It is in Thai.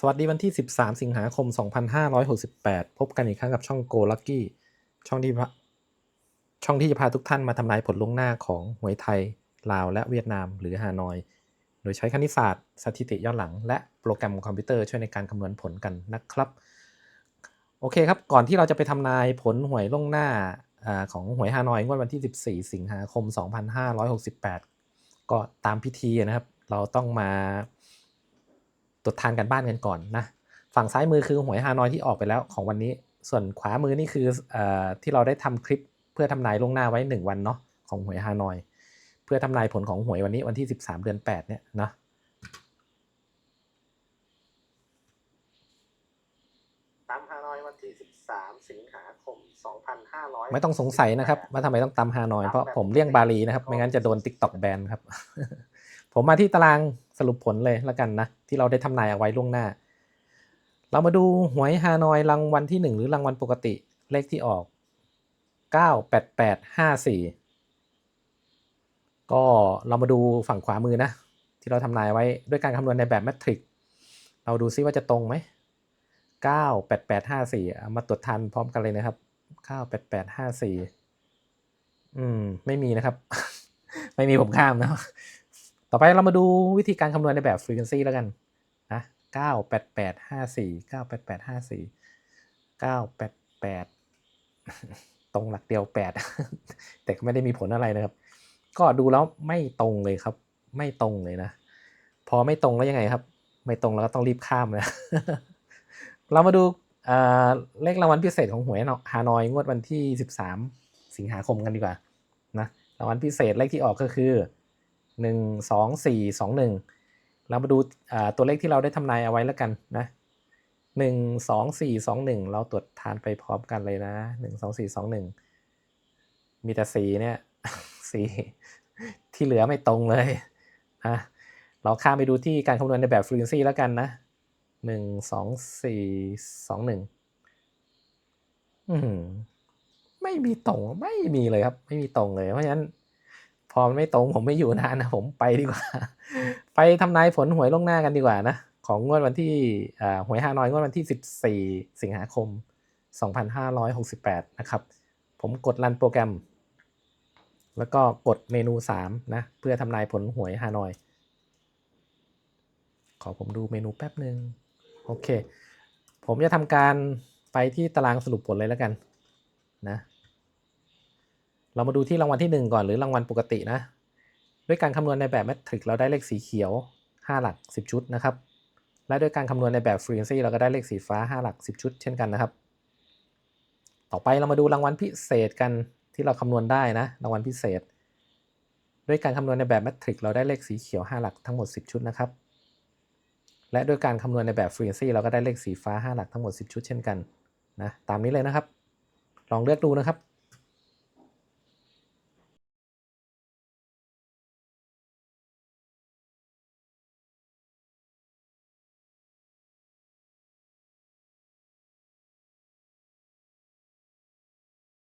สวัสดีวันที่ 13 สิงหาคม 2568 พบกันอีกครั้งกับช่อง Go Lucky ช่องที่ช่องที่จะพาทุกท่านมาทำนายผลล่วงหน้าของหวยไทย ลาว และเวียดนาม หรือฮานอย โดยใช้คณิตศาสตร์ สถิติย้อนหลัง และโปรแกรมคอมพิวเตอร์ช่วยในการคำนวณผลกันนะครับ โอเคครับ ก่อนที่เราจะไปทำนายผลหวยล่วงหน้าอาของหวยฮานอยงวดวันที่ 14 สิงหาคม 2568 ก็ตามพิธีนะครับ เราต้องมา ตรวจทานกันบ้านกันก่อนนะ ฝั่งซ้ายมือคือหวยฮานอยที่ออกไปแล้วของวันนี้ ส่วนขวามือนี่คือเออที่เราได้ทำคลิปเพื่อทำนายล่วงหน้าไว้ 1 วันเนาะของหวยฮานอย เพื่อทำนายผลของหวยวันนี้วันที่ 13 เดือน 8 เนี่ยเนาะตามฮานอยวันที่ 13 สิงหาคม 2500 ไม่ต้องสงสัยนะครับว่าทำไมต้องตามฮานอย เพราะผมเลี่ยงบาลีนะครับ ไม่งั้นจะโดน TikTok แบนครับ ผมมาที่ตาราง สรุปผลเลยล้วกันนะ ที่เราได้ทำนายเอาไว้ล่วงหน้า เรามาดูหวยฮานอยรางวัลที่ 1 หรือรางวัลปกติเลขที่ออก 98854 ก็เรามาดูฝั่งขวามือนะ ที่เราทำนายไว้ด้วยการคำนวณในแบบแมทริกเราดูซิว่าจะตรงไหม 98854เอามาตรวจทันพร้อมกันเลยนะครับ 98854 อืม ไม่มีนะครับ ไม่มีผมข้ามนะ ต่อไปเรามาดูวิธีการคำนวณในแบบ frequency แล้วกันนะ98854 98854 988 ตรงหลักเดียว 8 แต่ก็ไม่ได้มีผลอะไรนะครับ ก็ดูแล้วไม่ตรงเลยครับ ไม่ตรงเลยนะ พอไม่ตรงแล้วยังไงครับ ไม่ตรงแล้วก็ต้องรีบข้ามนะ เรามาดูเอ่อเลขรางวัลพิเศษของหวยฮานอยงวดวันที่ 13 สิงหาคมกันดีกว่านะรางวัลพิเศษเลขที่ออกก็คือ 1 2 4 2 1 เรามาดูตัวเลขที่เราได้ทำนายเอาไว้แล้วกันนะ 1 2 4 2 1 เราตรวจทานไปพร้อมกันเลยนะ 1 2 4 2 1 มีแต่สีเนี่ยสีที่เหลือไม่ตรงเลยนะเราข้ามไปดูที่การคำนวณในแบบ frequency แล้วกันนะหนึ่งสองสี่สองหนึ่งอืมไม่มีตรงไม่มีเลยครับ ไม่มีตรงเลยเพราะฉะนั้น พอมันไม่ตรงผมไม่อยู่นานนะผมไปดีกว่า ไปทำนายผลหวยล่วงหน้ากันดีกว่านะ ของงวดวันที่หวยฮานอยงวดวันที่ 14 สิงหาคม 2568 นะครับ ผมกดรันโปรแกรม แล้วก็กดเมนู 3 นะ เพื่อทำนายผลหวยฮานอย ขอผมดูเมนูแป๊บหนึ่งโอเค ผมจะทำการไปที่ตารางสรุปผลเลยแล้วกันนะ เรามาดูที่รางวัลที่ 1 ก่อนหรือรางวัลปกตินะ ด้วยการคำนวณในแบบแมทริกเราได้เลขสีเขียว 5 หลัก 10 ชุดนะครับ และด้วยการคำนวณในแบบ frequency เราก็ได้เลขสีฟ้า 5 หลัก 10 ชุดเช่นกันนะครับ ต่อไปเรามาดูรางวัลพิเศษกันที่เราคำนวณได้นะ รางวัลพิเศษ ด้วยการคำนวณในแบบแมทริกเราได้เลขสีเขียว 5 หลักทั้งหมด 10 ชุดนะครับ และด้วยการคำนวณในแบบ frequency เราก็ได้เลขสีฟ้า 5 หลักทั้งหมด 10 ชุดเช่นกันนะ ตามนี้เลยนะครับ ลองเลือกดูนะครับ